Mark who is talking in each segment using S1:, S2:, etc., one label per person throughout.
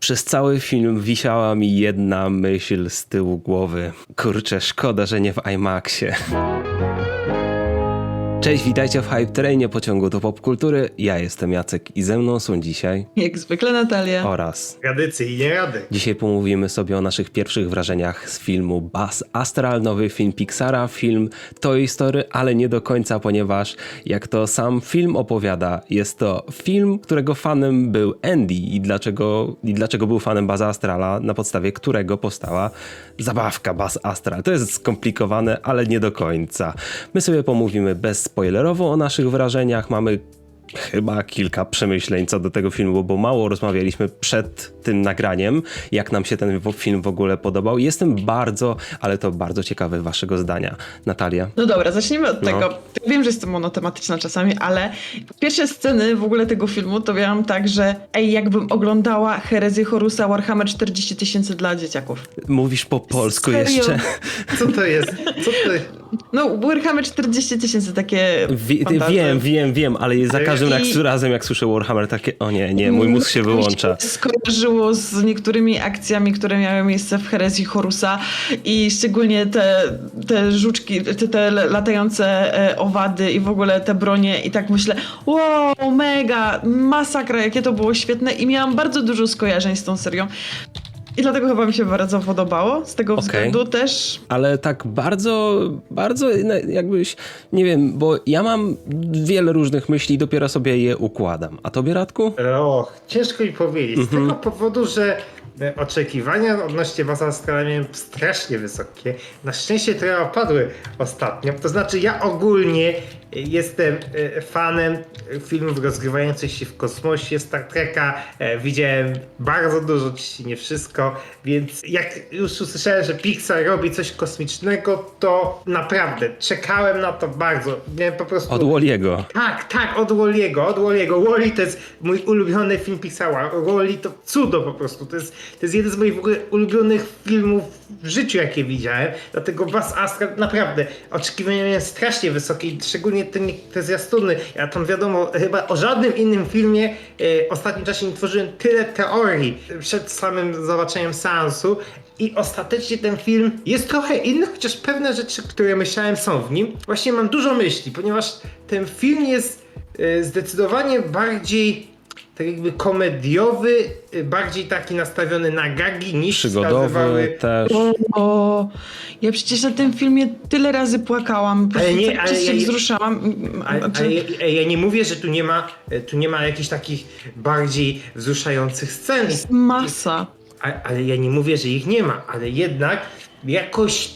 S1: Przez cały film wisiała mi jedna myśl z tyłu głowy. Kurczę, szkoda, że nie w IMAXie. Cześć, witajcie w Hype Trainie pociągu do popkultury. Ja jestem Jacek i ze mną są dzisiaj
S2: Jak zwykle Natalia.
S1: oraz
S3: Tradycyjnie rady.
S1: Dzisiaj pomówimy sobie o naszych pierwszych wrażeniach z filmu Buzz Astral, nowy film Pixara, film Toy Story, ale nie do końca, ponieważ jak to sam film opowiada, jest to film, którego fanem był Andy i dlaczego, i dlaczego był fanem Buzz Astrala, na podstawie którego powstała zabawka Buzz Astral. To jest skomplikowane, ale nie do końca. My sobie pomówimy bezspoilerowo o naszych wrażeniach, mamy chyba kilka przemyśleń co do tego filmu, bo mało rozmawialiśmy przed tym nagraniem, jak nam się ten film w ogóle podobał. Jestem bardzo, ale to bardzo ciekawy waszego zdania. Natalia?
S2: No dobra, zacznijmy od
S1: No.
S2: tego. Wiem, że jestem monotematyczna czasami, ale pierwsze sceny w ogóle tego filmu to miałam tak, że ej, jakbym oglądała herezję Horusa Warhammer 40 tysięcy dla dzieciaków.
S1: Mówisz po polsku
S2: Serio?
S1: jeszcze?
S3: Co to jest? Co to jest?
S2: No, Warhammer 40 tysięcy takie
S1: Wie, wiem, wiem, wiem, ale za każdym
S2: I-
S1: razem jak słyszę Warhammer takie, o nie, nie, mój mózg się wyłącza.
S2: Mi się skojarzyło z niektórymi akcjami, które miały miejsce w herezji Horusa i szczególnie te, te żuczki, te, te latające e, owady i w ogóle te bronie i tak myślę, wow, mega, masakra, jakie to było świetne i miałam bardzo dużo skojarzeń z tą serią. I dlatego chyba mi się bardzo podobało, z tego
S1: Okej.
S2: względu też.
S1: Ale tak bardzo, bardzo jakbyś, nie wiem, bo ja mam wiele różnych myśli i dopiero sobie je układam. A tobie, Radku?
S3: Och, ciężko mi powiedzieć. Z tego powodu, że e, oczekiwania odnośnie Baza Astrala miałem strasznie wysokie. Na szczęście trochę opadły ostatnio. To znaczy ja ogólnie jestem e, fanem filmów rozgrywających się w kosmosie, Star Treka. E, Widziałem bardzo dużo, oczywiście nie wszystko, więc jak już usłyszałem, że Pixar robi coś kosmicznego, to naprawdę czekałem na to bardzo. Miałem po prostu...
S1: Od Walliego.
S3: Tak, tak, od Walliego, od Walliego. Wally to jest mój ulubiony film Pixara. Wally to cudo po prostu. To jest, to jest jeden z moich w ogóle ulubionych filmów w życiu, jakie widziałem. Dlatego Was Astra, naprawdę, oczekiwania miałem strasznie wysokie, i szczególnie te, te. Ja tam wiadomo, chyba o żadnym innym filmie e, w ostatnim czasie nie tworzyłem tyle teorii przed samym zobaczeniem seansu. I ostatecznie ten film jest trochę inny, chociaż pewne rzeczy, które myślałem są w nim. Właśnie mam dużo myśli, ponieważ ten film jest e, zdecydowanie bardziej tak jakby komediowy, e, bardziej taki nastawiony na gagi niż
S1: Przygodowy też.
S2: O, ja przecież na tym filmie tyle razy płakałam, po
S3: Ale nie,
S2: cały
S3: ale
S2: się
S3: ja-
S2: wzruszałam.
S3: Ale,
S2: Znaczy-
S3: ale ja, ja nie mówię, że tu nie ma, tu nie ma jakichś takich bardziej wzruszających scen.
S2: jest masa.
S3: A, ale ja nie mówię, że ich nie ma, ale jednak jakoś y,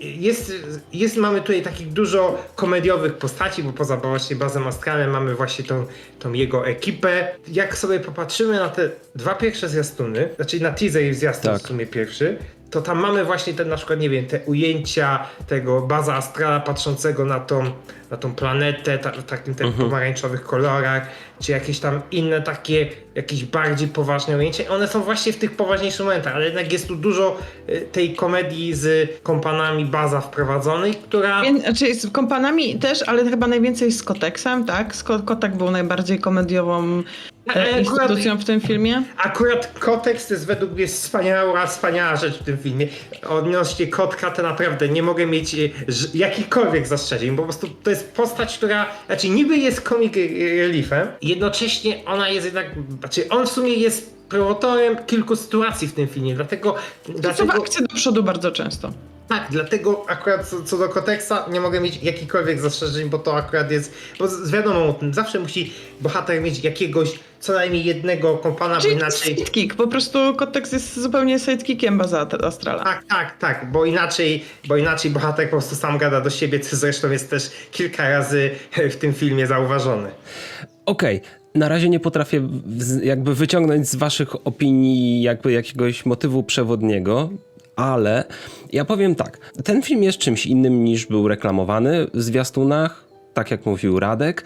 S3: jest, jest, mamy tutaj takich dużo komediowych postaci, bo poza właśnie Bazem Astralem mamy właśnie tą, tą jego ekipę. Jak sobie popatrzymy na te dwa pierwsze zwiastuny, znaczy na teaser i zwiastun
S1: Tak.
S3: w sumie pierwszy, to tam mamy właśnie te na przykład, nie wiem, te ujęcia tego Baza Astrala patrzącego na tą, na tą planetę ta, w takim tych pomarańczowych kolorach, czy jakieś tam inne takie, jakieś bardziej poważne ujęcia. One są właśnie w tych poważniejszych momentach, ale jednak jest tu dużo y, tej komedii z kompanami Baza wprowadzonej, która...
S2: Znaczy z kompanami też, ale chyba najwięcej z Koteksem, tak? Kotek był najbardziej komediową e,
S3: akurat-
S2: instytucją w tym filmie.
S3: Akurat kontekst jest według mnie wspaniała, wspaniała rzecz w tym filmie. Odnośnie kotka to naprawdę nie mogę mieć e, jakichkolwiek zastrzeżeń, bo po prostu to jest postać, która, znaczy niby jest comic reliefem, jednocześnie ona jest jednak, znaczy on w sumie jest promotorem kilku sytuacji w tym filmie, dlatego,
S2: To są
S3: dlatego
S2: akcje do przodu bardzo często.
S3: tak, dlatego akurat co, co do konteksta nie mogę mieć jakichkolwiek zastrzeżeń, bo to akurat jest, bo z- wiadomo o tym, zawsze musi bohater mieć jakiegoś, co najmniej jednego kompana, bo
S2: Czyli
S3: inaczej...
S2: sidekick, po prostu Koteks jest zupełnie sidekickiem Baza Astrala.
S3: Tak, tak, tak, bo inaczej, bo inaczej bohater po prostu sam gada do siebie, co zresztą jest też kilka razy w tym filmie zauważony.
S1: Okej, na razie nie potrafię jakby wyciągnąć z waszych opinii jakby jakiegoś motywu przewodniego, ale ja powiem tak, ten film jest czymś innym niż był reklamowany w zwiastunach. Tak jak mówił Radek,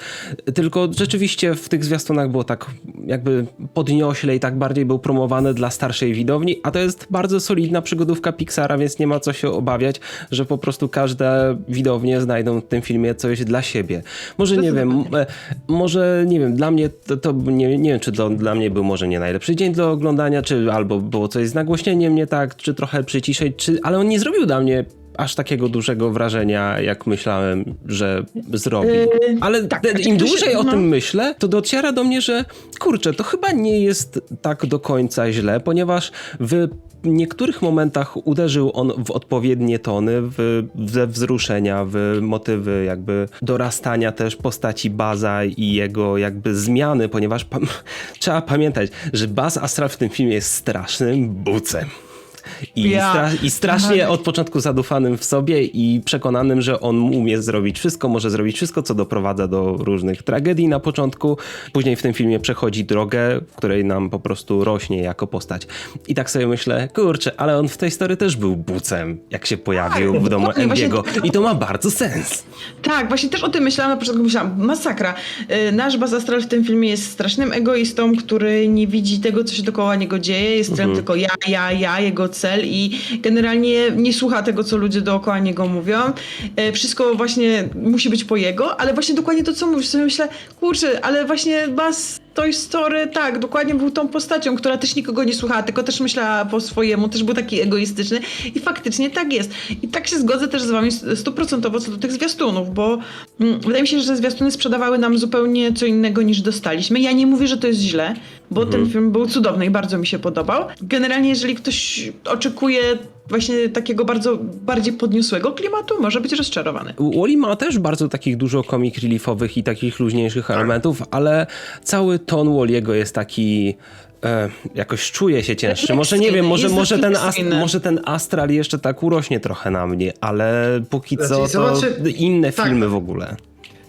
S1: tylko rzeczywiście w tych zwiastunach było tak jakby podniośle i tak bardziej był promowany dla starszej widowni, a to jest bardzo solidna przygodówka Pixara, więc nie ma co się obawiać, że po prostu każde widownie znajdą w tym filmie coś dla siebie. Może nie wiem, e, może nie wiem, dla mnie to, to nie, nie wiem, czy to dla mnie był może nie najlepszy dzień do oglądania, czy albo było coś z nagłośnieniem nie tak, czy trochę przyciszej, czy, ale on nie zrobił dla mnie aż takiego dużego wrażenia, jak myślałem, że zrobi. Ale
S2: tak,
S1: te-
S2: znaczy
S1: im dłużej o
S2: no.
S1: tym myślę, to dociera do mnie, że kurczę, to chyba nie jest tak do końca źle, ponieważ w niektórych momentach uderzył on w odpowiednie tony, w, we wzruszenia, w motywy jakby dorastania też postaci Baza i jego jakby zmiany, ponieważ pam- trzeba pamiętać, że Baz Astral w tym filmie jest strasznym bucem. I,
S2: Ja.
S1: stra- I strasznie
S2: Tak.
S1: od początku zadufanym w sobie i przekonanym, że on umie zrobić wszystko, może zrobić wszystko, co doprowadza do różnych tragedii na początku. Później w tym filmie przechodzi drogę, w której nam po prostu rośnie jako postać. I tak sobie myślę, kurczę, ale on w tej story też był bucem, jak się pojawił w domu Endiego. I to ma bardzo sens.
S2: Tak, właśnie też o tym myślałam na początku, myślałam, masakra. Y, Nasz Baz Astral w tym filmie jest strasznym egoistą, który nie widzi tego, co się dookoła niego dzieje, jest celem tylko ja, ja, ja, jego cel i generalnie nie słucha tego, co ludzie dookoła niego mówią. Y, Wszystko właśnie musi być po jego, ale właśnie dokładnie to, co mówisz, sobie myślę, kurczę, ale właśnie Baz Toy Story, tak, dokładnie był tą postacią, która też nikogo nie słuchała, tylko też myślała po swojemu, też był taki egoistyczny i faktycznie tak jest. I tak się zgodzę też z wami stuprocentowo co do tych zwiastunów, bo mm, wydaje mi się, że zwiastuny sprzedawały nam zupełnie co innego niż dostaliśmy. Ja nie mówię, że to jest źle, bo ten film był cudowny i bardzo mi się podobał. Generalnie, jeżeli ktoś oczekuje właśnie takiego bardzo bardziej podniosłego klimatu, może być rozczarowany.
S1: Wally ma też bardzo takich dużo comic reliefowych i takich luźniejszych elementów, ale cały ton Walliego jest taki e, jakoś czuje się cięższy. Może nie wiem, może, może, ten ast, może ten Astral jeszcze tak urośnie trochę na mnie, ale póki co
S3: Znaczy,
S1: to
S3: zobaczy-
S1: inne
S3: tak.
S1: filmy w ogóle.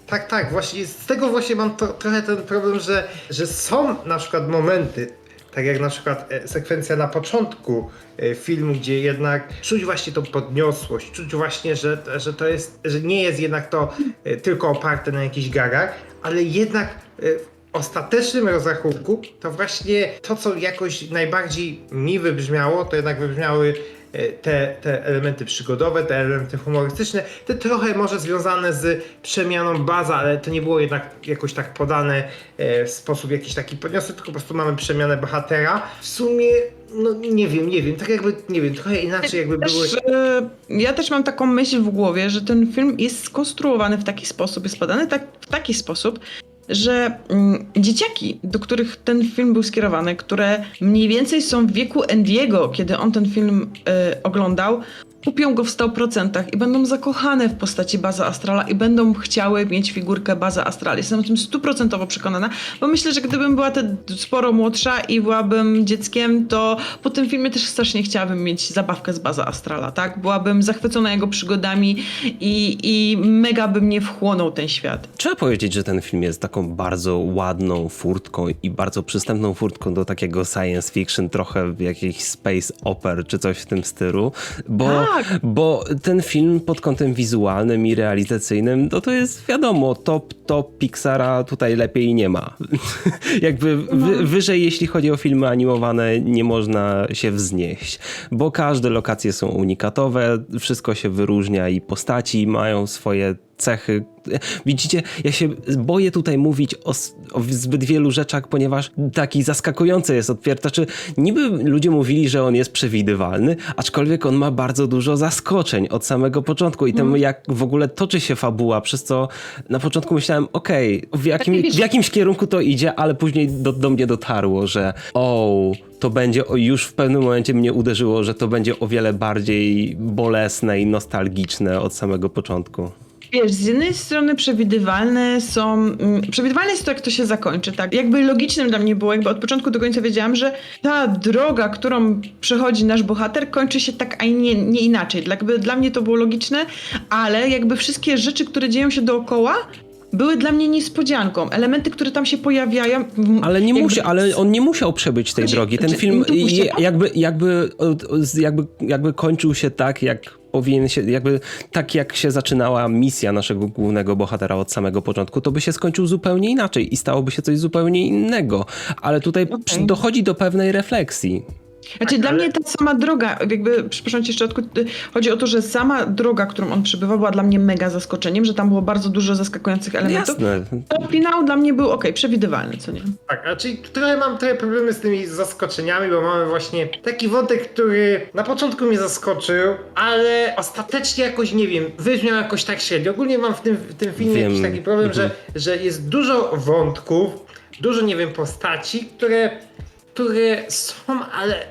S3: Tak, tak, właśnie z tego właśnie mam to, trochę ten problem, że, że są na przykład momenty, tak jak na przykład e, sekwencja na początku e, filmu, gdzie jednak czuć właśnie tą podniosłość, czuć właśnie, że, że to jest, że nie jest jednak to e, tylko oparte na jakichś gagach, ale jednak w ostatecznym rozrachunku to właśnie to, co jakoś najbardziej mi wybrzmiało, to jednak wybrzmiały te, te elementy przygodowe, te elementy humorystyczne, te trochę może związane z przemianą baza, ale to nie było jednak jakoś tak podane e, w sposób jakiś taki podniosły, tylko po prostu mamy przemianę bohatera. W sumie, no nie wiem, nie wiem, tak jakby, nie wiem, trochę inaczej jakby były...
S2: Też, e, ja też mam taką myśl w głowie, że ten film jest skonstruowany w taki sposób, jest podany tak, w taki sposób, że mm, dzieciaki, do których ten film był skierowany, które mniej więcej są w wieku Endiego, kiedy on ten film e, oglądał, kupią go w 100% i będą zakochane w postaci Baza Astrala i będą chciały mieć figurkę Baza Astrala. Jestem o tym stuprocentowo przekonana, bo myślę, że gdybym była te sporo młodsza i byłabym dzieckiem, to po tym filmie też strasznie chciałabym mieć zabawkę z Baza Astrala, tak? Byłabym zachwycona jego przygodami i, i mega by mnie wchłonął ten świat.
S1: Trzeba powiedzieć, że ten film jest taką bardzo ładną furtką i bardzo przystępną furtką do takiego science fiction, trochę jakiejś space oper czy coś w tym stylu, bo,
S2: Tak.
S1: bo ten film pod kątem wizualnym i realizacyjnym, no to jest wiadomo, top, top Pixara tutaj lepiej nie ma. Jakby wy, wyżej, jeśli chodzi o filmy animowane, nie można się wznieść, bo każde lokacje są unikatowe, wszystko się wyróżnia i postaci mają swoje cechy. Widzicie, ja się boję tutaj mówić o, o zbyt wielu rzeczach, ponieważ taki zaskakujący jest otwiert. Znaczy, niby ludzie mówili, że on jest przewidywalny, aczkolwiek on ma bardzo dużo zaskoczeń od samego początku i tym, jak w ogóle toczy się fabuła, przez co na początku myślałem, okej, w, jakim, w jakimś kierunku to idzie, ale później do, do mnie dotarło, że o, to będzie, już w pewnym momencie mnie uderzyło, że to będzie o wiele bardziej bolesne i nostalgiczne od samego początku.
S2: Wiesz, z jednej strony przewidywalne są. Mm, przewidywalne jest to, jak to się zakończy, tak? Jakby logicznym dla mnie było, jakby od początku do końca wiedziałam, że ta droga, którą przechodzi nasz bohater, kończy się tak, a nie, nie inaczej. Jakby dla mnie to było logiczne, ale jakby wszystkie rzeczy, które dzieją się dookoła, były dla mnie niespodzianką. Elementy, które tam się pojawiają.
S1: Ale nie
S2: jakby-
S1: musi, ale on nie musiał przebyć tej
S2: Znaczy,
S1: drogi. Ten
S2: znaczy,
S1: film
S2: nie
S1: je- jakby, jakby, jakby, jakby kończył się tak, jak powinien się, jakby tak jak się zaczynała misja naszego głównego bohatera od samego początku, to by się skończył zupełnie inaczej i stałoby się coś zupełnie innego. Ale tutaj przy- dochodzi do pewnej refleksji.
S2: Znaczy
S3: Tak,
S2: dla
S3: ale-
S2: mnie ta sama droga, jakby, przepraszam cię jeszcze, y, chodzi o to, że sama droga, którą on przebywał, była dla mnie mega zaskoczeniem, że tam było bardzo dużo zaskakujących elementów.
S1: Jasne.
S2: To finał dla mnie był ok, przewidywalny, co nie?
S3: Tak, a czyli trochę mam trochę problemy z tymi zaskoczeniami, bo mamy właśnie taki wątek, który na początku mnie zaskoczył, ale ostatecznie jakoś, nie wiem, wybrzmiał jakoś tak średnio. Ogólnie mam w tym, w tym filmie
S1: Wiem.
S3: jakiś taki problem,
S1: Mhm.
S3: że, że jest dużo wątków, dużo, nie wiem, postaci, które, które są, ale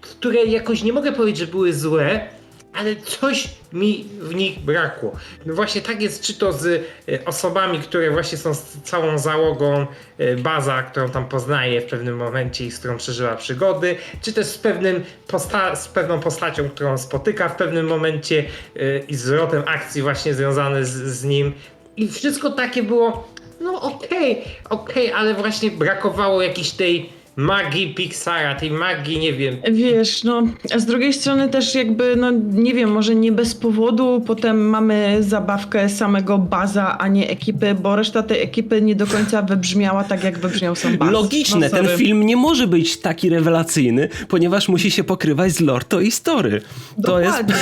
S3: które jakoś nie mogę powiedzieć, że były złe, ale coś mi w nich brakło. No właśnie tak jest, czy to z e, osobami, które właśnie są z całą załogą e, baza, którą tam poznaje w pewnym momencie i z którą przeżyła przygody, czy też z, pewnym posta- z pewną postacią, którą spotyka w pewnym momencie e, i z zwrotem akcji właśnie związany z, z nim. I wszystko takie było, no okej, okej, ale właśnie brakowało jakiejś tej magii Pixara, tej magii, nie wiem,
S2: Wiesz, no, a z drugiej strony też jakby, no nie wiem, może nie bez powodu potem mamy zabawkę samego Baza, a nie ekipy, bo reszta tej ekipy nie do końca wybrzmiała tak, jak wybrzmiał sam Baz.
S1: Logiczne,
S2: no,
S1: ten film nie może być taki rewelacyjny, ponieważ musi się pokrywać z lore Toy Story. To jest
S2: Dokładnie.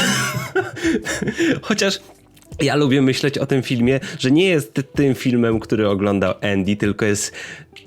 S1: Chociaż ja lubię myśleć o tym filmie, że nie jest tym filmem, który oglądał Andy, tylko jest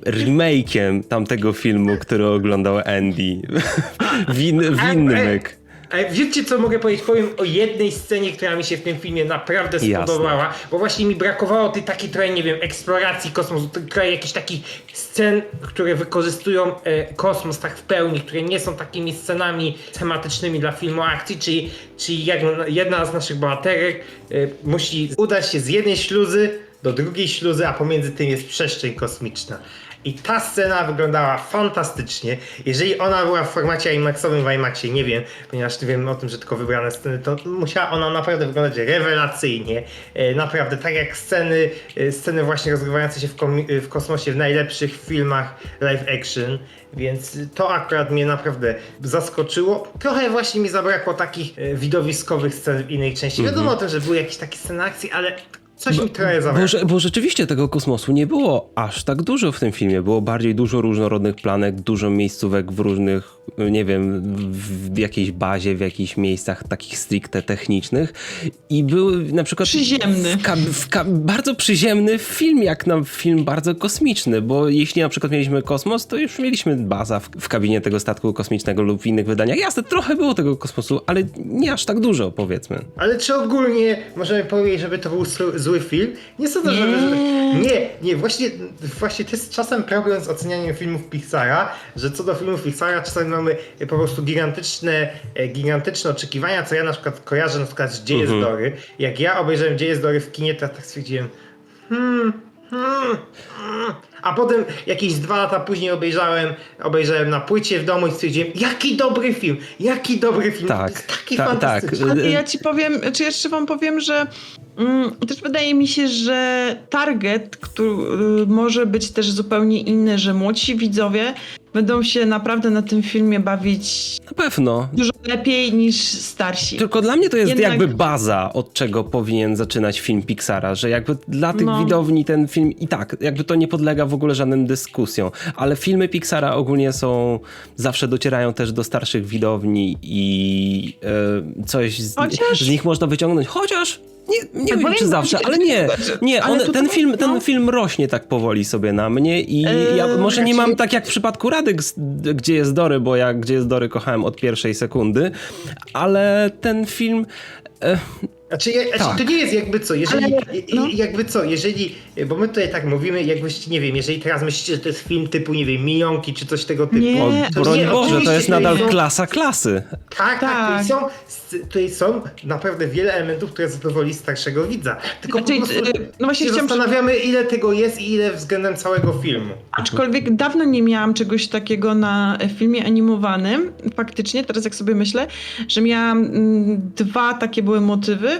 S1: remake'iem tamtego filmu, który oglądał Andy. Win, winny myk.
S3: Ale wiecie co mogę powiedzieć? Powiem o jednej scenie, która mi się w tym filmie naprawdę
S1: Jasne.
S3: spodobała, bo właśnie mi brakowało tej takiej trochę, nie wiem, eksploracji kosmosu, trochę jakichś takich scen, które wykorzystują e, kosmos tak w pełni, które nie są takimi scenami tematycznymi dla filmu akcji, czyli, czyli jak, jedna z naszych bohaterek e, musi udać się z jednej śluzy do drugiej śluzy, a pomiędzy tym jest przestrzeń kosmiczna. I ta scena wyglądała fantastycznie. Jeżeli ona była w formacie IMAXowym w IMAXie, nie wiem, ponieważ wiem o tym, że tylko wybrane sceny, to musiała ona naprawdę wyglądać rewelacyjnie. E, Naprawdę, tak jak sceny, e, sceny właśnie rozgrywające się w, komi- w kosmosie w najlepszych filmach live action. Więc to akurat mnie naprawdę zaskoczyło. Trochę właśnie mi zabrakło takich e, widowiskowych scen w innej części. Wiadomo o tym, że były jakieś takie sceny akcji, ale coś mi trochę
S1: Bo,
S3: zabrakło.
S1: że- bo rzeczywiście tego kosmosu nie było aż tak dużo w tym filmie. Było bardziej dużo różnorodnych planet, dużo miejscówek w różnych, nie wiem, w, jakiejś bazie, w jakichś miejscach takich stricte technicznych. I był na przykład.
S2: Przyziemny.
S1: W ka, w ka, bardzo przyziemny film, jak na film bardzo kosmiczny, bo jeśli na przykład mieliśmy kosmos, to już mieliśmy baza w, w kabinie tego statku kosmicznego lub w innych wydaniach. Jasne, trochę było tego kosmosu, ale nie aż tak dużo, powiedzmy.
S3: Ale czy ogólnie możemy powiedzieć, żeby to był zły- zły film? Nie sądzę,
S2: Nie.
S3: żeby... Nie, nie, właśnie, właśnie to jest czasem problem z ocenianiem filmów Pixara, że co do filmów Pixara czasami mamy po prostu gigantyczne, e, gigantyczne oczekiwania, co ja na przykład kojarzę na przykład z Dzieje
S1: Mhm.
S3: z Dory. Jak ja obejrzałem Dzieje z Dory w kinie, to ja tak stwierdziłem hmm, hmm, hmm. A potem jakieś dwa lata później obejrzałem, obejrzałem na płycie w domu i stwierdziłem, jaki dobry film, jaki dobry film.
S1: Tak,
S3: to jest taki
S1: ta- tak.
S3: fantastyczny.
S2: Ale ja ci powiem, czy jeszcze wam powiem, że mm, też wydaje mi się, że target, który może być też zupełnie inny, że młodsi widzowie będą się naprawdę na tym filmie bawić
S1: Na pewno.
S2: dużo lepiej niż starsi.
S1: Tylko dla mnie to jest
S2: Jednak-
S1: jakby baza, od czego powinien zaczynać film Pixara, że jakby dla tych
S2: No.
S1: widowni ten film i tak, jakby to nie podlega w ogóle żadnym dyskusjom, ale filmy Pixara ogólnie są, zawsze docierają też do starszych widowni i e, coś z,
S2: Chociaż-
S1: z nich można wyciągnąć, chociaż nie, nie
S2: Tak,
S1: wiem czy zawsze, ale nie, nie,
S2: ale
S1: one,
S2: tutaj-
S1: ten, film, ten
S2: no.
S1: film rośnie tak powoli sobie na mnie i ja
S2: Eee,
S1: może nie
S3: znaczy-
S1: mam tak jak w przypadku Radek, gdzie jest Dory, bo ja gdzie jest Dory kochałem od pierwszej sekundy, ale ten film e,
S3: Znaczy, ja,
S1: Tak.
S3: znaczy to nie jest jakby co, jeżeli,
S2: Ale, no.
S3: jakby co, jeżeli, bo my tutaj tak mówimy, jakbyście, nie wiem, jeżeli teraz myślicie, że to jest film typu, nie wiem, Minionki czy coś tego typu.
S2: Nie,
S3: to
S1: broń
S3: nie,
S1: Boże, to jest nadal
S3: są-
S1: klasa klasy.
S3: Tak, tak,
S2: Tak.
S3: tutaj są, tutaj są naprawdę wiele elementów, które zadowoli starszego widza. Tylko
S2: Znaczy,
S3: po prostu
S2: y, no właśnie
S3: się zastanawiamy, ile tego jest i ile względem całego filmu.
S2: Aczkolwiek dawno nie miałam czegoś takiego na filmie animowanym. Faktycznie, teraz jak sobie myślę, że miałam mm, dwa takie były motywy.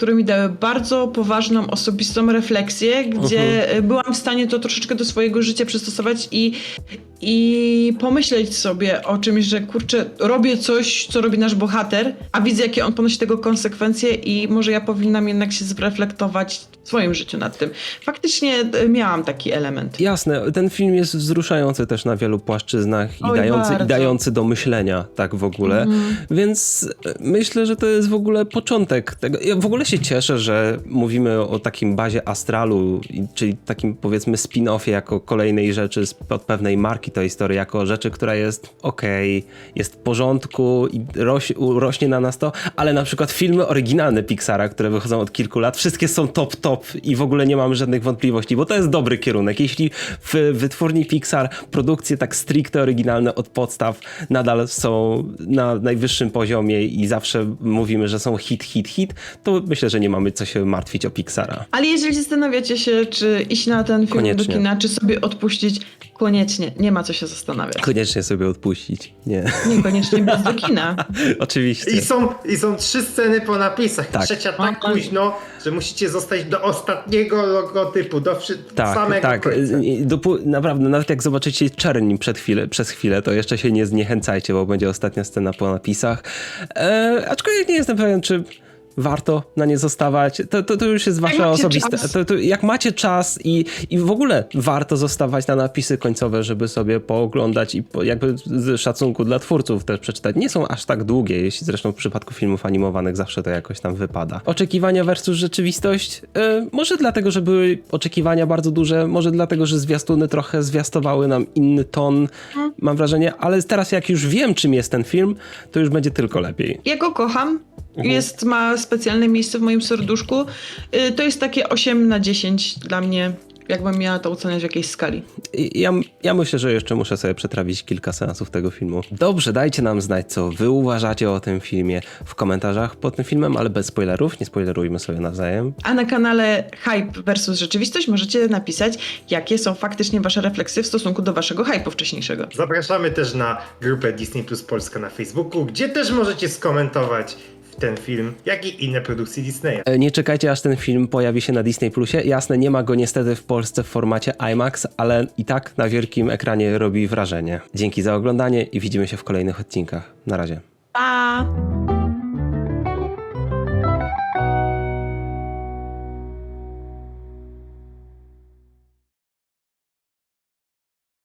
S2: które mi dały bardzo poważną, osobistą refleksję, gdzie
S1: Mhm.
S2: y, byłam w stanie to troszeczkę do swojego życia przystosować i, i pomyśleć sobie o czymś, że kurczę, robię coś, co robi nasz bohater, a widzę, jakie on ponosi tego konsekwencje i może ja powinnam jednak się zreflektować w swoim życiu nad tym. Faktycznie y, miałam taki element.
S1: Jasne, ten film jest wzruszający też na wielu płaszczyznach i
S2: Oj,
S1: dający, i dający do myślenia, tak w ogóle. Więc e, myślę, że to jest w ogóle początek tego. Ja w ogóle się cieszę, że mówimy o takim bazie astralu, czyli takim powiedzmy spin-offie jako kolejnej rzeczy od pewnej marki Toy Story, jako rzeczy, która jest okej, jest w porządku i roś, rośnie na nas to, ale na przykład filmy oryginalne Pixara, które wychodzą od kilku lat, wszystkie są top, top i w ogóle nie mam żadnych wątpliwości, bo to jest dobry kierunek. Jeśli w wytwórni Pixar produkcje tak stricte oryginalne od podstaw nadal są na najwyższym poziomie i zawsze mówimy, że są hit, hit, hit, to myślę, że nie mamy co się martwić o Pixara.
S2: Ale jeżeli zastanawiacie się, czy iść na ten film
S1: Koniecznie.
S2: do kina, czy sobie odpuścić, koniecznie, nie ma co się zastanawiać.
S1: Koniecznie sobie odpuścić. Nie,
S2: Niekoniecznie bez do kina.
S1: oczywiście.
S3: I są, I są trzy sceny po napisach.
S1: Tak.
S3: Trzecia tak
S2: Aha.
S3: późno, że musicie zostać do ostatniego logotypu, do wszy-
S1: Tak,
S3: samego
S1: tak.
S3: końca.
S1: I Dopó- naprawdę, nawet jak zobaczycie czerni przed chwilę, przez chwilę, to jeszcze się nie zniechęcajcie, bo będzie ostatnia scena po napisach. E, aczkolwiek nie jestem pewien, czy warto na nie zostawać. To, to, to już jest wasze
S2: macie
S1: osobiste. To, to, jak macie czas i, i w ogóle warto zostawać na napisy końcowe, żeby sobie pooglądać i po, jakby z szacunku dla twórców też przeczytać. Nie są aż tak długie, jeśli zresztą w przypadku filmów animowanych zawsze to jakoś tam wypada. Oczekiwania versus rzeczywistość? E, może dlatego, że były oczekiwania bardzo duże, może dlatego, że zwiastuny trochę zwiastowały nam inny ton, mam wrażenie, ale teraz jak już wiem, czym jest ten film, to już będzie tylko lepiej.
S2: Ja go kocham. Jest, ma specjalne miejsce w moim serduszku. Y, To jest takie 8 na 10 dla mnie, jakbym miała to oceniać w jakiejś skali.
S1: I Ja, ja myślę, że jeszcze muszę sobie przetrawić kilka seansów tego filmu. Dobrze, dajcie nam znać, co wy uważacie o tym filmie w komentarzach pod tym filmem, ale bez spoilerów, nie spoilerujmy sobie nawzajem.
S2: A na kanale Hype versus Rzeczywistość możecie napisać, jakie są faktycznie wasze refleksje w stosunku do waszego hype'u wcześniejszego.
S3: Zapraszamy też na grupę Disney Plus Polska na Facebooku, gdzie też możecie skomentować ten film, jak i inne produkcje Disneya.
S1: E, Nie czekajcie, aż ten film pojawi się na Disney Plusie. Jasne, nie ma go niestety w Polsce w formacie IMAX, ale i tak na wielkim ekranie robi wrażenie. Dzięki za oglądanie i widzimy się w kolejnych odcinkach. Na razie.
S2: Pa!